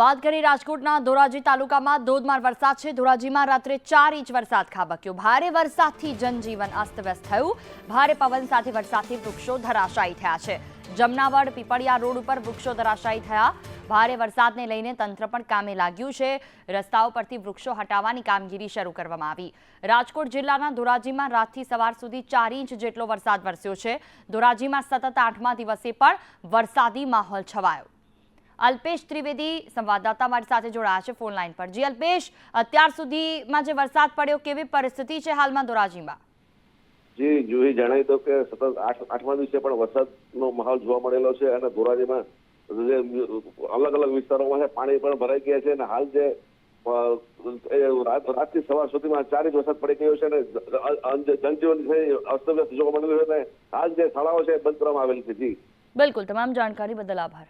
વાત કરી રાજકોટના ધોરાજી તાલુકામાં ધોધમાર વરસાદ છે. ધોરાજીમાં રાત્રે ચાર ઇંચ વરસાદ ખાબક્યો. ભારે વરસાદથી જનજીવન અસ્તવ્યસ્ત થયું. ભારે પવન સાથે વરસાદથી વૃક્ષો ધરાશાયી થયા છે. જમનાવડ, પીપળિયા રોડ ઉપર વૃક્ષો ધરાશાયી થયા. ભારે વરસાદને લઈને તંત્ર પણ કામે લાગ્યું છે. રસ્તાઓ પરથી વૃક્ષો હટાવવાની કામગીરી શરૂ કરવામાં આવી. રાજકોટ જિલ્લાના ધોરાજીમાં રાતથી સવાર સુધી ચાર ઇંચ જેટલો વરસાદ વરસ્યો છે. ધોરાજીમાં સતત આઠમા દિવસે પણ વરસાદી માહોલ છવાયો. અલ્પેશ ત્રિવેદી સંવાદદાતા મારી સાથે જોડાયા છે ફોન લાઈન પર. જી અલ્પેશ અત્યાર સુધીમાં જે વરસાદ પડ્યો કેવી પરિસ્થિતિ છે હાલમાં ધોરાજીમાં? જી જુહી જણાવી દો કે સતત આઠ આઠમા દિવસે પણ વરસાદનો માહોલ જોવા મળેલો છે અને ધોરાજીમાં જે અલગ અલગ વિસ્તારોમાં પાણી પણ ભરાઈ ગયા છે અને હાલ જે રાતથી સવાર સુધીમાં ચાર ઇંચ વરસાદ પડી ગયો છે અને જનજીવન છે અસ્તવ્યસ્ત જોવા મળેલું છે અને હાલ જે શાળાઓ છે બંધ કરવામાં આવેલી છે. જી. બિલકુલ તમામ જાણકારી બદલ આભાર.